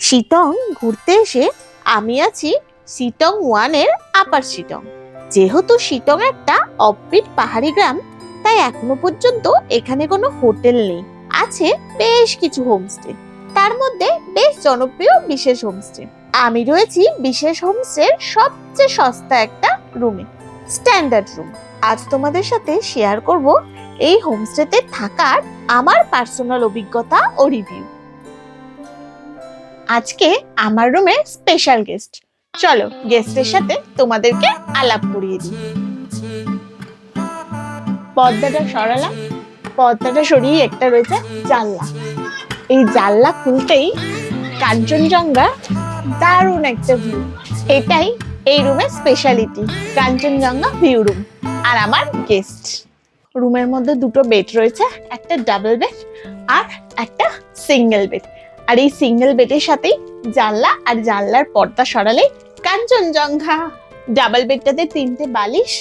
শিটং ঘুরতে এসে আমি আছি শিটং ওয়ানের আপার শিটং। যেহেতু শিটং একটা অফবিট পাহাড়ি গ্রাম, তাই এখনও পর্যন্ত এখানে কোনো হোটেল নেই। আছে বেশ কিছু হোমস্টে। তার মধ্যে বেশ জনপ্রিয় বিশেষ হোমস্টে। আমি রয়েছি বিশেষ হোমস্টের সবচেয়ে সস্তা একটা রুমে, স্ট্যান্ডার্ড রুম। আজ তোমাদের সাথে শেয়ার করব এই হোমস্টেতে থাকার আমার পার্সোনাল অভিজ্ঞতা ও রিভিউ। আজকে আমার রুমের স্পেশাল গেস্ট চলো গেস্টের সাথে তোমাদেরকে আলাপ করিয়ে দিই। পর্দাটা সরালাম, পর্দাটা সরিয়ে একটা রয়েছে জানলা। এই জানলা খুলতেই কাঞ্চনজঙ্ঘা দারুণ একটা ভিউ এটাই এই রুমের স্পেশালিটি কাঞ্চনজঙ্ঘা ভিউ রুম আর আমার গেস্ট রুমের মধ্যে দুটো বেড রয়েছে, একটা ডাবল বেড আর একটা সিঙ্গেল বেড আর এই সিঙ্গেল বেডের সাথেই জানলা আর জানলার পর্দা সরালে কাঞ্চনজঙ্ঘা। ডাবল বেডটাতে তিনটে বালিশ,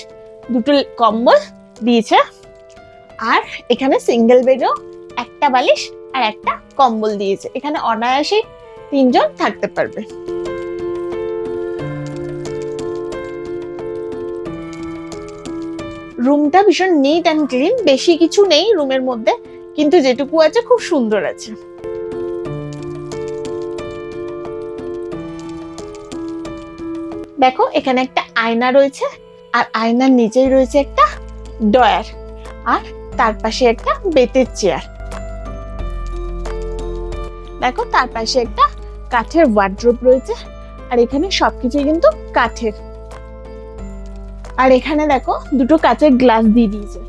দুটো কম্বল দিয়েছে। আর এখানে সিঙ্গেল বেডও একটা বালিশ আর একটা কম্বল দিয়েছে। এখানে অনায়াসে তিনজন থাকতে পারবে। রুমটা ভীষণ নিট অ্যান্ড ক্লিন বেশি কিছু নেই রুমের মধ্যে, কিন্তু যেটুকু আছে খুব সুন্দর আছে। দেখো, এখানে একটা আয়না রয়েছে, আর আয়নার নিচেই রয়েছে একটা ডয়ার আর তার পাশে একটা বেতের চেয়ার। দেখো, তার পাশে একটা কাঠের ওয়ার্ড্রোব রয়েছে, আর এখানে সবকিছু কিন্তু কাঠের। আর এখানে দেখো, দুটো কাচের গ্লাস দিয়ে দিয়েছে।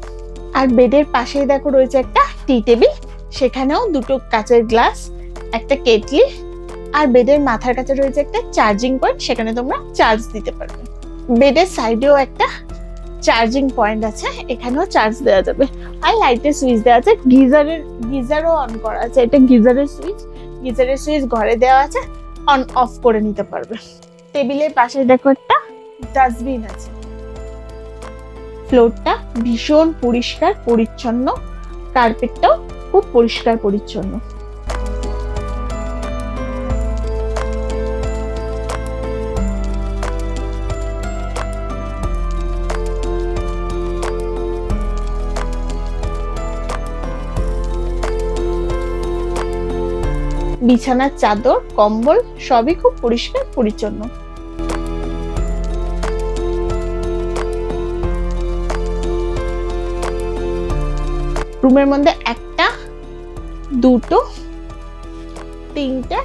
আর বেডের পাশেই দেখো রয়েছে একটা টি টেবিল সেখানেও দুটো কাচের গ্লাস একটা কেটলি আর বেডের মাথার কাছে রয়েছে একটা চার্জিং পয়েন্ট সেখানে তোমরা চার্জ দিতে পারবে। বেডের সাইডেও একটা চার্জিং পয়েন্ট আছে, এখানেও চার্জ দেওয়া যাবে। আর লাইটের সুইচ দেওয়া আছে, গিজারের, গিজারও অন করা আছে। এটা গিজারের সুইচ গিজারের সুইচ ঘরে দেওয়া আছে অন অফ করে নিতে পারবে। টেবিলের পাশে দেখো একটা ডাস্টবিন আছে। ফ্লোরটা ভীষণ পরিষ্কার, পরিচ্ছন্ন। কার্পেটটাও খুব পরিষ্কার, পরিচ্ছন্ন। বিছানার চাদর, কম্বল সবই খুব পরিষ্কার, পরিচ্ছন্ন। রুমের মধ্যে একটা, দুটো, তিনটে,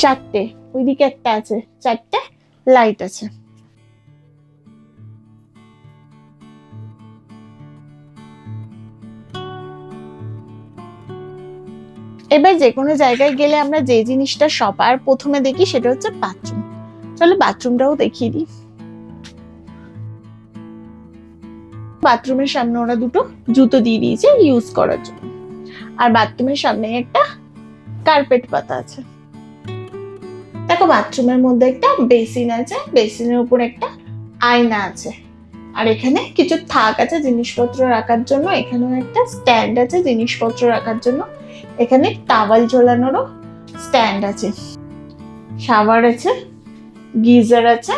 চারটে। ওইদিকে একটা আছে, চারটে, লাইট আছে। এবার যে কোনো জায়গায় গেলে আমরা যে জিনিসটা সবার প্রথমে দেখি সেটা হচ্ছে বাথরুম চলো বাথরুমটাও দেখিয়ে দিই। বাথরুমের সামনে ওরা দুটো জুতো দিয়ে দিয়েছে ইউজ করার জন্য। আর বাথরুমের সামনে একটা কার্পেট পাতা আছে। দেখো বাথরুমের মধ্যে একটা বেসিন আছে বেসিনের উপর একটা আয়না আছে। আর এখানে কিছু থাক আছে জিনিসপত্র রাখার জন্য, এখানেও একটা স্ট্যান্ড আছে জিনিসপত্র রাখার জন্য। এখানে টাওয়াল ঝোলানোরও স্ট্যান্ড আছে। শাওয়ার আছে, গিজার আছে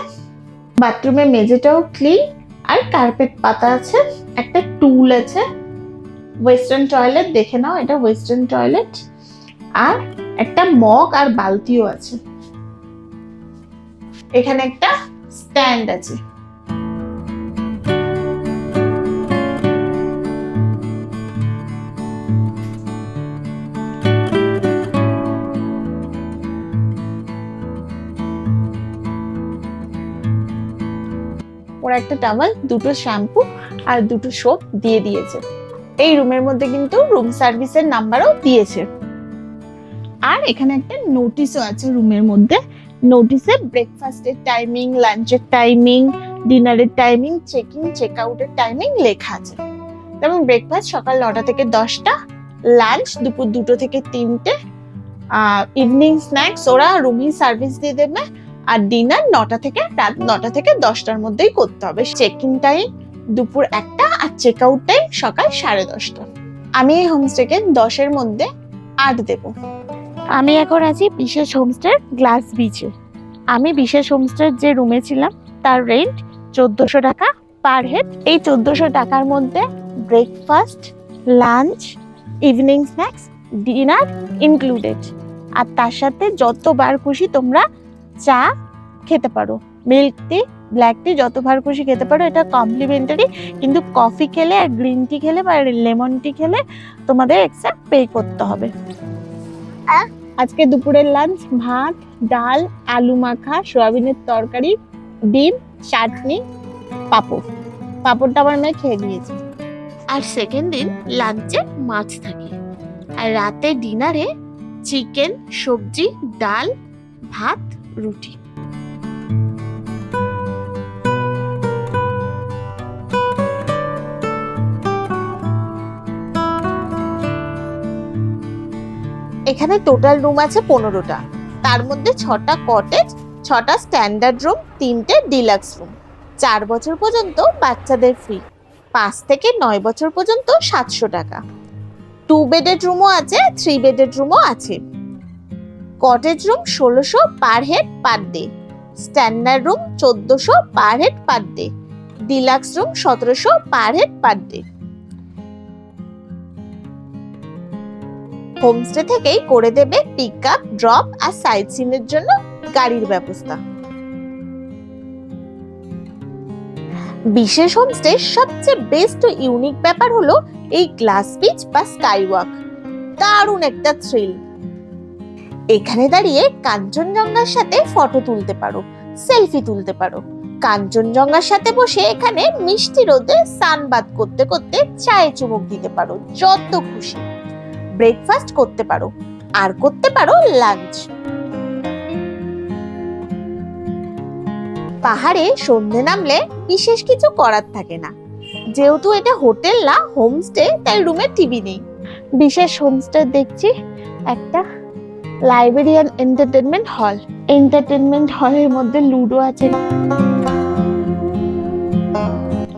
বাথরুমের মেঝেটাও ক্লিন আর কার্পেট পাতা আছে, একটা টুল আছে। ওয়েস্টার্ন টয়লেট দেখে নাও এটা ওয়েস্টার্ন টয়লেট আর একটা মগ আর বালতিও আছে। এখানে একটা স্ট্যান্ড আছে। ওরা একটা টাওয়াল দুটো শ্যাম্পু আর দুটো সোপ দিয়ে দিয়েছে। এই রুমের মধ্যে কিন্তু রুম সার্ভিসের নাম্বারও দিয়েছে। আর এখানে একটা নোটিশও আছে রুমের মধ্যে। নোটিসে ব্রেকফাস্টের টাইমিং লাঞ্চের টাইমিং ডিনারের টাইমিং চেকিং চেক আউটের টাইমিং লেখা আছে। যেমন ব্রেকফাস্ট সকাল নটা থেকে দশটা লাঞ্চ দুপুর দুটো থেকে তিনটে ইভিনিং স্ন্যাক্স ওরা রুমই সার্ভিস দিয়ে দেবে। আর ডিনার নটা থেকে রাত নটা থেকে দশটার মধ্যেই করতে হবে। চেক ইন টাইম দুপুর একটা আর চেক আউট টাইম সকাল সাড়ে দশটা। আমি এই হোমস্টেকে দশের মধ্যে আট দেব। আমি এখন আছি বিশেষ হোমস্টের গ্লাস বিচে আমি বিশেষ হোমস্টের যে রুমে ছিলাম, তার রেন্ট চোদ্দোশো টাকা পার হেড এই চোদ্দোশো টাকার মধ্যে breakfast lunch evening snacks dinner included আর তার সাথে যতবার খুশি তোমরা চা খেতে পারো। মিল্ক টি ব্ল্যাক টি যতবার খুশি খেতে পারো। এটা কমপ্লিমেন্টারি কিন্তু কফি খেলে আর গ্রিন টি খেলে বা লেমন টি খেলে তোমাদের এক্সট্রা পে করতে হবে। আজকে দুপুরের লাঞ্চ ভাত, ডাল, আলু মাখা, সয়াবিনের তরকারি, ডিম, চাটনি, পাঁপড়। পাঁপড়টা আমার মেয়ে খেয়ে নিয়েছে। আর সেকেন্ড দিন লাঞ্চে মাছ থাকে। আর রাতে ডিনারে চিকেন সবজি, ডাল, ভাত রুটি। এখানে টোটাল রুম আছে পনেরোটা। তার মধ্যে ছটা কটেজ ছটা স্ট্যান্ডার্ড রুম তিনটে ডিলাক্স রুম চার বছর পর্যন্ত বাচ্চাদের ফ্রি পাঁচ থেকে নয় বছর পর্যন্ত সাতশো টাকা। টু বেডেড রুমও আছে থ্রি বেডেড রুমও আছে। কটেজ রুম ষোলোশো per head per day standard room চোদ্দোশো per head per day deluxe room সতেরোশো per head per day homestay থেকেই করে দেবে পিক আপ ড্রপ আর সাইট সিনের জন্য গাড়ির ব্যবস্থা। বিশেষ হোমস্টে সবচেয়ে বেস্ট ইউনিক ব্যাপার হলো এই গ্লাস বিচ বা স্কাই ওয়াক দারুণ একটা থ্রিল এখানে দাঁড়িয়ে কাঞ্চনজঙ্ঘার সাথে ফটো তুলতে পারো সেলফি তুলতে পারো। কাঞ্চনজঙ্ঘার সাথে বসে এখানে মিষ্টি রোদে সানবাদ করতে করতে চায়ে চুমুক দিতে পারো, যত খুশি। ব্রেকফাস্ট করতে পারো, আর করতে পারো লাঞ্চ পাহাড়ে সন্ধে নামলে বিশেষ কিছু করার থাকে না। যেহেতু এটা হোটেল না হোমস্টে তাই রুমে টিভি নেই। বিশেষ হোমস্টে দেখছি, একটা লাইব্রেরিয়ান এন্টারটেনমেন্ট হল। এন্টারটেনমেন্ট হলের মধ্যে লুডো আছে।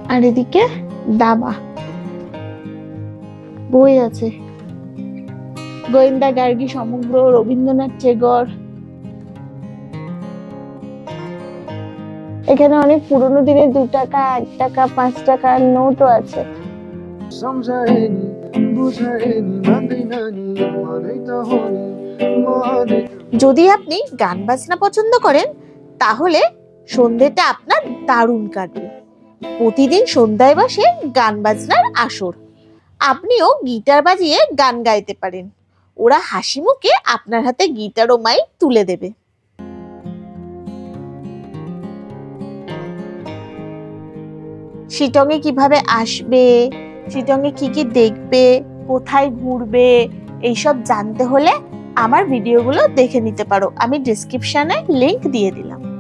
আর এদিকে দাবা। বই আছে। গোয়েন্দা গার্গী, সমগ্র রবীন্দ্রনাথ টেগর। এখানে অনেক পুরনো দিনের দু টাকা, এক টাকা, পাঁচ টাকা নোটও আছে। বুঝায়নি তো যদি আপনি গান বাজনা পছন্দ করেন, তাহলে সন্ধেটা আপনার দারুণ কাটবে। প্রতিদিন সন্ধ্যায় বসে গান বাজনার আসর। আপনিও গিটার বাজিয়ে গান গাইতে পারেন। ওরা হাসি মুখে আপনার হাতে গিটার ও মাইক তুলে দেবে। শিটংয়ে কীভাবে আসবে? শিটংয়ে কি কি দেখবে? কোথায় ঘুরবে? এইসব জানতে হলে আমার ভিডিওগুলো দেখে নিতে পারো। আমি ডিসক্রিপশানে লিংক দিয়ে দিলাম।